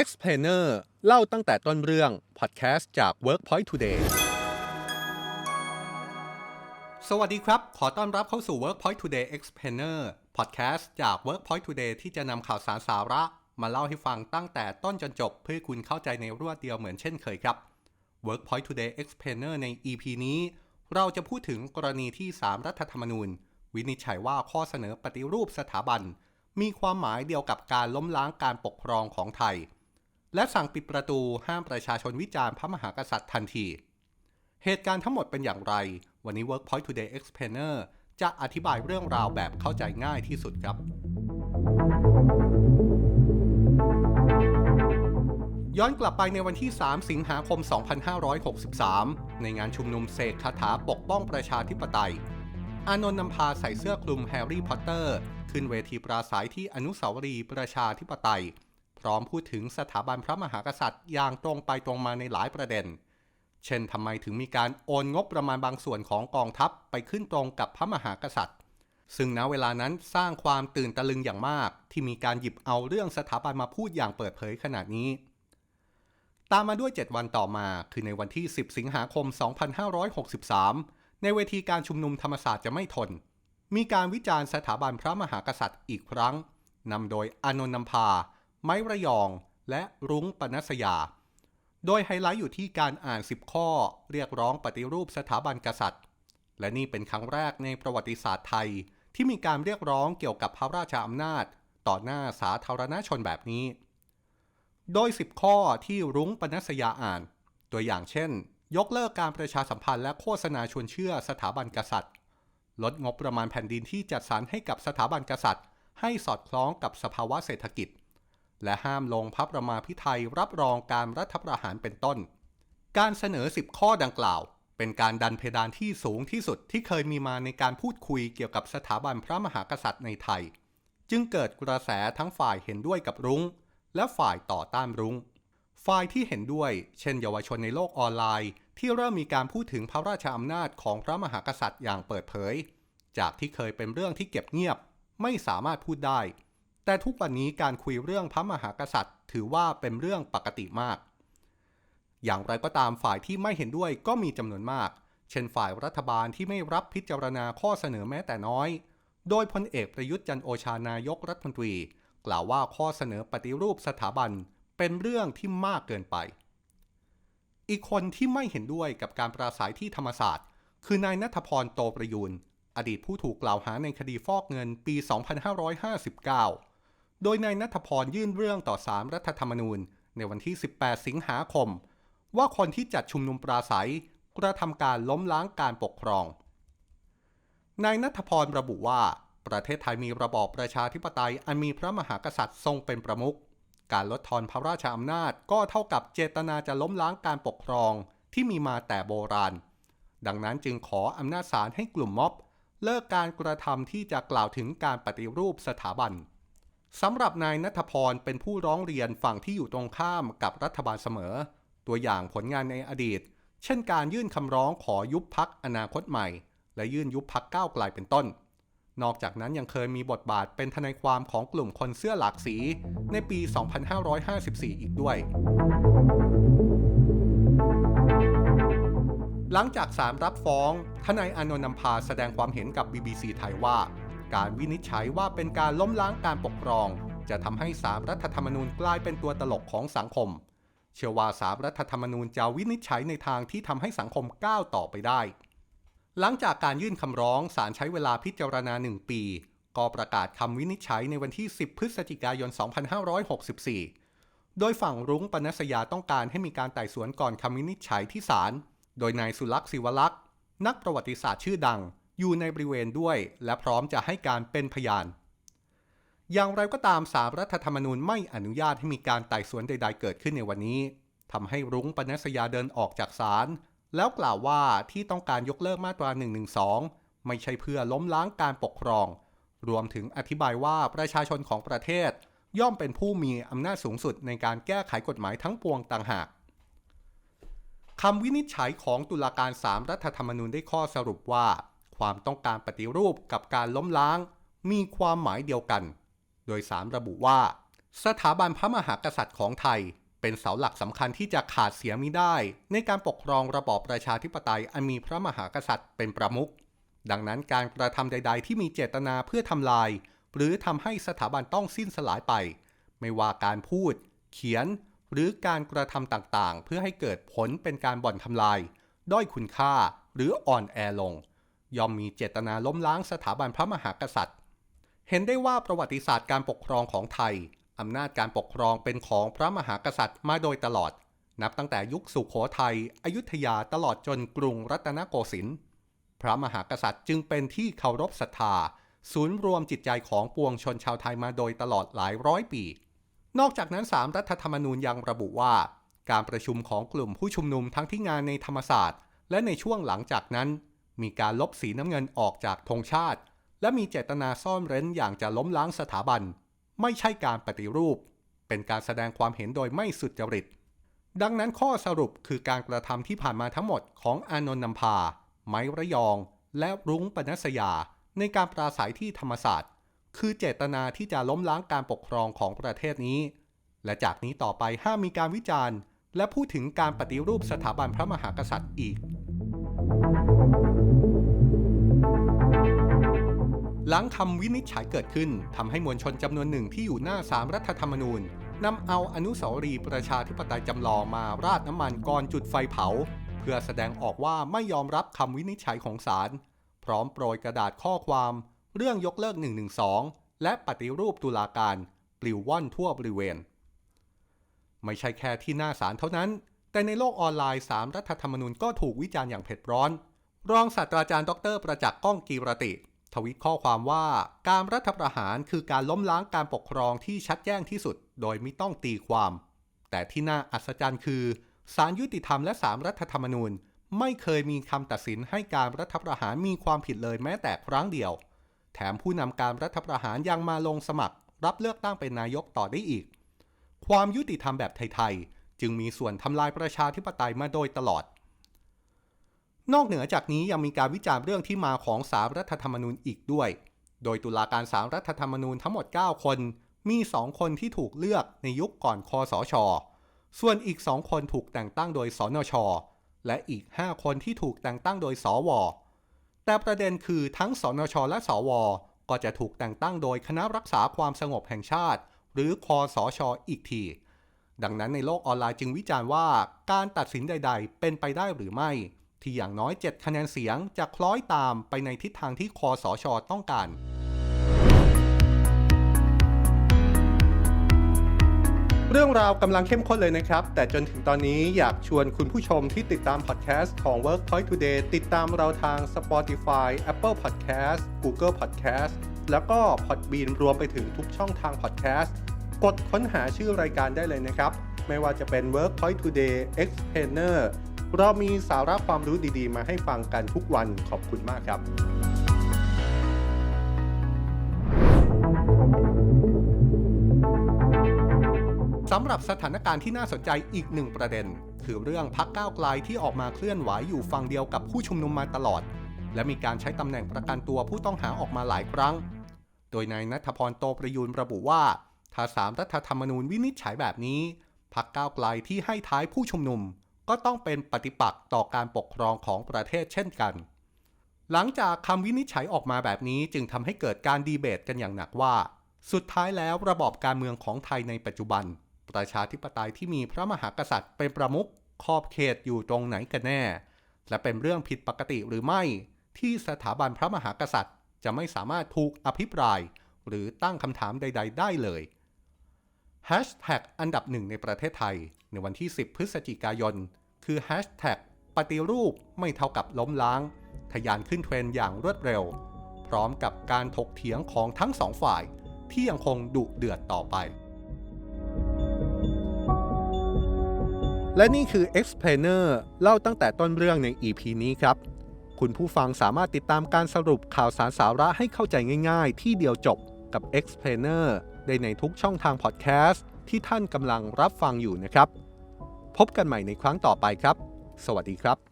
Explainer เล่าตั้งแต่ต้นเรื่องพอดแคสต์จาก Workpoint Today สวัสดีครับ ขอต้อนรับเข้าสู่ Workpoint Today Explainer พอดแคสต์จาก Workpoint Today ที่จะนำข่าวสารสาระ มาเล่าให้ฟังตั้งแต่ต้นจนจบ เพื่อคุณเข้าใจในรวดเดียวเหมือนเช่นเคยครับ Workpoint Today Explainer ใน EP นี้ เราจะพูดถึงกรณีที่ 3 รัฐธรรมนูญ วินิจฉัยว่าข้อเสนอปฏิรูปสถาบัน มีความหมายเดียวกับการล้มล้างการปกครองของไทย และสั่งปิดประตูห้ามประชาชนวิจารณ์พระมหากษัตริย์ทันที เหตุการณ์ทั้งหมดเป็นอย่างไร วันนี้ Workpoint Today Explainer จะอธิบายเรื่องราวแบบเข้าใจง่ายที่สุดครับ ย้อนกลับไปในวันที่ 3 สิงหาคม 2563 ในงานชุมนุมเสกคาถาปกป้องประชาธิปไตย อานนท์นำพาใส่เสื้อคลุมแฮร์รี่พอตเตอร์ ขึ้นเวทีปราศัยที่อนุสาวรีย์ประชาธิปไตย พร้อมพูดถึงสถาบันพระมหากษัตริย์อย่างตรงไปตรงมาในหลายประเด็น เช่นทำไมถึงมีการโอนงบประมาณบางส่วนของกองทัพไปขึ้นตรงกับพระมหากษัตริย์ ซึ่งณเวลานั้นสร้างความตื่นตะลึงอย่างมาก ที่มีการหยิบเอาเรื่องสถาบันมาพูดอย่างเปิดเผยขนาดนี้ ตามมาด้วย 7 วันต่อมาคือในวันที่ 10 สิงหาคม 2563 ในเวทีการชุมนุมธรรมศาสตร์จะไม่ทน มีการวิจารณ์สถาบันพระมหากษัตริย์อีกครั้งนำโดยอนนท์นำพา ไม้ระยอง และรุ้งปนัสยา โดยไฮไลท์อยู่ที่การอ่าน 10 ข้อเรียกร้องปฏิรูปสถาบันกษัตริย์ และนี่เป็นครั้งแรกในประวัติศาสตร์ไทย ที่มีการเรียกร้องเกี่ยวกับพระราชอำนาจ ต่อหน้าสาธารณชนแบบนี้ โดย 10 ข้อที่รุ้งปนัสยาอ่าน ตัวอย่างเช่น ยกเลิกการประชาสัมพันธ์และโฆษณาชวนเชื่อสถาบันกษัตริย์ ลดงบประมาณแผ่นดินที่จัดสรรให้กับสถาบันกษัตริย์ ให้สอดคล้องกับสภาวะเศรษฐกิจ และห้ามลงพระประมาพิไทยรับรองการรัฐประหารเป็นต้น การเสนอ 10 ข้อดังกล่าว เป็นการดันเพดานที่สูงที่สุดที่เคยมีมาในการพูดคุยเกี่ยวกับสถาบันพระมหากษัตริย์ในไทย จึงเกิดกระแสทั้งฝ่ายเห็นด้วยกับรุ้ง และฝ่ายต่อต้านรุง้ง ฝ่ายที่เห็นด้วย เช่น เยาวชนในโลกออนไลน์ ที่เริ่มมีการพูดถึงพระราชอำนาจของพระมหากษัตริย์อย่างเปิดเผย จากที่เคยเป็นเรื่องที่เก็บเงียบ ไม่สามารถพูดได้ แต่ทุกวันนี้การคุยเรื่องพระมหากษัตริย์ ถือว่าเป็นเรื่องปกติมาก อย่างไรก็ตามฝ่ายที่ไม่เห็นด้วยก็มีจำนวนมาก เช่นฝ่ายรัฐบาลที่ไม่รับพิจารณาข้อเสนอแม้แต่น้อย โดยพลเอกประยุทธ์จันโอชานายกรัฐมนตรี กล่าวว่าข้อเสนอปฏิรูปสถาบันเป็นเรื่องที่มากเกินไป อีกคนที่ไม่เห็นด้วยกับการปราศัยที่ธรรมศาสตร์ คือนายนัทพรโตประยูน อดีตผู้ถูกกล่าวหาในคดีฟอกเงินปี 2559 โดยนายนัทพรยื่นเรื่องต่อสารรัฐธรรมนูญ ในวันที่ 18 สิงหาคม ว่าคนที่จัดชุมนุมปราศัยกระทำการล้มล้างการปกครอง นายนัทพรระบุว่า ประเทศไทยมีระบอบประชาธิปไตยอันมีพระมหากษัตริย์ทรงเป็นประมุข การลดทอนพระราชอำนาจก็เท่ากับเจตนาจะล้มล้างการปกครองที่มีมาแต่โบราณ ดังนั้นจึงขออำนาจศาลให้กลุ่มม็อบ เลิกการกระทำที่จะกล่าวถึงการปฏิรูปสถาบัน สำหรับนายนัทพรเป็นผู้ร้องเรียนฝั่งที่อยู่ตรงข้ามกับรัฐบาลเสมอ ตัวอย่างผลงานในอดีต เช่นการยื่นคำร้องขอยุบพักอนาคตใหม่ และยื่นยุบพักก้าวไกลเป็นต้น นอกจากนั้นยังเคยมีบทบาทเป็นทนายความของกลุ่มคนเสื้อหลากสี ในปี 2554 อีกด้วย หลังจากศาลรับฟ้อง ทนายอนนท์นำพาแสดงความเห็นกับ BBC ไทยว่า การวินิจฉัยว่าเป็นการล้มล้างการปกครอง จะทำให้สารรัฐธรรมนูญกลายเป็นตัวตลกของสังคม เชื่อว่าสารรัฐธรรมนูญจะวินิจฉัยในทางที่ทำให้สังคมก้าวต่อไปได้ หลังจากการยื่นคำร้องศาลใช้เวลาพิจารณา 1 ปี ก็ประกาศคำวินิจฉัยในวันที่ 10 พฤศจิกายน 2564 โดยฝั่งรุ้งปนัสยาต้องการให้มีการไต่สวนก่อนคำวินิจฉัยที่ศาลโดยนายสุลักษ์ศิวลักษ์นักประวัติศาสตร์ชื่อดัง อยู่ในบริเวณด้วย และพร้อมจะให้การเป็นพยาน อย่างไรก็ตามสารรัฐธรรมนูญไม่อนุญาตให้มีการไต่สวนใด ๆ เกิดขึ้นในวันนี้ทำให้รุ้งปนัสยาเดินออกจากศาลแล้วกล่าวว่าที่ต้องการยกเลิกมาตรา 112 ไม่ใช่เพื่อล้มล้างการปกครอง รวมถึงอธิบายว่าประชาชนของประเทศ ย่อมเป็นผู้มีอำนาจสูงสุดในการแก้ไขกฎหมายทั้งปวงต่างหากคำวินิจฉัยของตุลาการสามรัฐธรรมนูญได้ข้อสรุปว่า ความต้องการปฏิรูปกับการล้มล้าง มีความหมายเดียวกัน โดยสารระบุว่า สถาบันพระมหากษัตริย์ของไทย เป็นเสาหลักสำคัญที่จะขาดเสียมิได้ ในการปกครองระบอบประชาธิปไตยอันมีพระมหากษัตริย์เป็นประมุขดังนั้นการกระทำใด ๆ ที่มีเจตนาเพื่อทำลาย หรือทำให้สถาบันต้องสิ้นสลายไป ไม่ว่าการพูด เขียน หรือการกระทำต่างๆ เพื่อให้เกิดผลเป็นการบ่อนทำลาย ด้อยคุณค่า หรืออ่อนแอลง ย่อมมีเจตนาล้มล้างสถาบันพระมหากษัตริย์ เห็นได้ว่าประวัติศาสตร์การปกครองของไทย อำนาจการปกครองเป็นของพระมหากษัตริย์มาโดยตลอด นับตั้งแต่ยุคสุขโขทัย อยุธยาตลอดจนกรุงรัตนโกสินทร์ พระมหากษัตริย์จึงเป็นที่เคารพศรัทธา ศูนย์รวมจิตใจของปวงชนชาวไทยมาโดยตลอดหลายร้อยปี นอกจากนั้นสามรัฐธรรมนูญยังระบุว่า การประชุมของกลุ่มผู้ชุมนุมทั้งที่งานในธรรมศาสตร์ และในช่วงหลังจากนั้น มีการลบสีน้ำเงินออกจากธงชาติ และมีเจตนาซ่อนเร้นอย่างจะล้มล้างสถาบัน ไม่ใช่การปฏิรูป เป็นการแสดงความเห็นโดยไม่สุจริต ดังนั้นข้อสรุปคือการกระทำที่ผ่านมาทั้งหมดของอานนท์นำพา ไม้ระยอง และรุ้งปนัสยา ในการปราศัยที่ธรรมศาสตร์ คือเจตนาที่จะล้มล้างการปกครองของประเทศนี้ และจากนี้ต่อไปห้ามมีการวิจารณ์ และพูดถึงการปฏิรูปสถาบันพระมหากษัตริย์อีก หลังคำวินิจฉัยเกิดขึ้นทำให้มวลชนจำนวนหนึ่งที่อยู่หน้าสามรัฐธรรมนูญนำเอาอนุสาวรีย์ประชาธิปไตยจำลองมาราดน้ำมันก่อนจุดไฟเผา เพื่อแสดงออกว่าไม่ยอมรับคำวินิจฉัยของศาลพร้อมโปรยกระดาษข้อความ เรื่องยกเลิก 112 และปฏิรูปตุลาการปลิวว่อนทั่วบริเวณ ไม่ใช่แค่ที่หน้าศาลเท่านั้น แต่ในโลกออนไลน์สามรัฐธรรมนูญก็ถูกวิจารณ์อย่างเผ็ดร้อน รองศาสตราจารย์ดรประจักษ์ก้องกีรติ ทวิตข้อความว่าการรัฐประหารคือการล้มล้างการปกครองที่ชัดแจ้งที่สุด โดยไม่ต้องตีความ แต่ที่น่าอัศจรรย์คือศาลยุติธรรมและสามรัฐธรรมนูญ ไม่เคยมีคำตัดสินให้การรัฐประหารมีความผิดเลยแม้แต่ครั้งเดียว แถมผู้นำการรัฐประหารยังมาลงสมัคร รับเลือกตั้งเป็นนายกต่อได้อีก ความยุติธรรมแบบไทยๆจึงมีส่วนทำลายประชาธิปไตยมาโดยตลอด นอกเหนือจากนี้ยังมีการวิจารณ์เรื่องที่มาของสามรัฐธรรมนูญอีกด้วย โดยตุลาการสามรัฐธรรมนูญทั้งหมด 9 คน มี 2 คนที่ถูกเลือกในยุคก่อนคอสช ส่วนอีก 2 คนถูกแต่งตั้งโดยสนช และอีก 5 คนที่ถูกแต่งตั้งโดยสว แต่ประเด็นคือทั้งสนช และสว ก็จะถูกแต่งตั้งโดยคณะรักษาความสงบแห่งชาติ หรือคอสชอีกทีดังนั้นในโลกออนไลน์จึงวิจารณ์ว่าการตัดสินใด ๆ เป็นไปได้หรือไม่ ที่อย่างน้อย 7 คะแนนเสียงจะคล้อยตามไปในทิศทางที่คอสชต้องการเรื่องราวกำลังเข้มข้นเลยนะครับ แต่จนถึงตอนนี้อยากชวนคุณผู้ชมที่ติดตามพอดแคสต์ของ Workpoint Today ติดตามเราทาง Spotify Apple Podcast Google Podcast แล้วก็ Podbean รวมไปถึงทุกช่องทาง Podcast กดค้นหาชื่อรายการได้เลยนะครับ ไม่ว่าจะเป็น Workpoint Today Explainer เรามีสาระความรู้ดีๆ มาให้ฟังกันทุกวันขอบคุณมากครับสำหรับสถานการณ์ที่น่าสนใจอีกหนึ่งประเด็น คือเรื่องพักก้าวไกลที่ออกมาเคลื่อนไหวอยู่ฝั่งเดียวกับผู้ชุมนุมมาตลอด และมีการใช้ตำแหน่งประกันตัวผู้ต้องหาออกมาหลายครั้ง โดยนายนัทพรโตประยูนระบุว่าถ้าสามรัฐธรรมนูญวินิจฉัยแบบนี้พักก้าวไกลที่ให้ท้ายผู้ชุมนุม ก็ต้องเป็นปฏิปักษ์ต่อการปกครองของประเทศเช่นกัน หลังจากคำวินิจฉัยออกมาแบบนี้จึงทำให้เกิดการดีเบตกันอย่างหนักว่า สุดท้ายแล้วระบอบการเมืองของไทยในปัจจุบัน ประชาธิปไตยที่มีพระมหากษัตริย์เป็นประมุขขอบเขตอยู่ตรงไหนกันแน่ และเป็นเรื่องผิดปกติหรือไม่ ที่สถาบันพระมหากษัตริย์ จะไม่สามารถถูกอภิปราย หรือตั้งคำถามใด ๆ ได้เลย Hashtag อันดับหนึ่งในประเทศไทย ในวันที่ 10 พฤศจิกายน คือ Hashtag ปฏิรูปไม่เท่ากับล้มล้างทะยานขึ้นเทรนอย่างรวดเร็ว พร้อมกับการถกเถียงของทั้งสองฝ่าย ที่ยังคงดุเดือดต่อไป และนี่คือ Explainer เล่าตั้งแต่ต้นเรื่องใน EP นี้ครับ คุณผู้ฟังสามารถติดตามการสรุปข่าวสารสาระให้เข้าใจง่าย ๆ ที่เดียวจบกับ Explainer ได้ในทุกช่องทางพอดแคสต์ที่ท่านกำลังรับฟังอยู่นะครับ พบกันใหม่ในครั้งต่อไปครับ สวัสดีครับ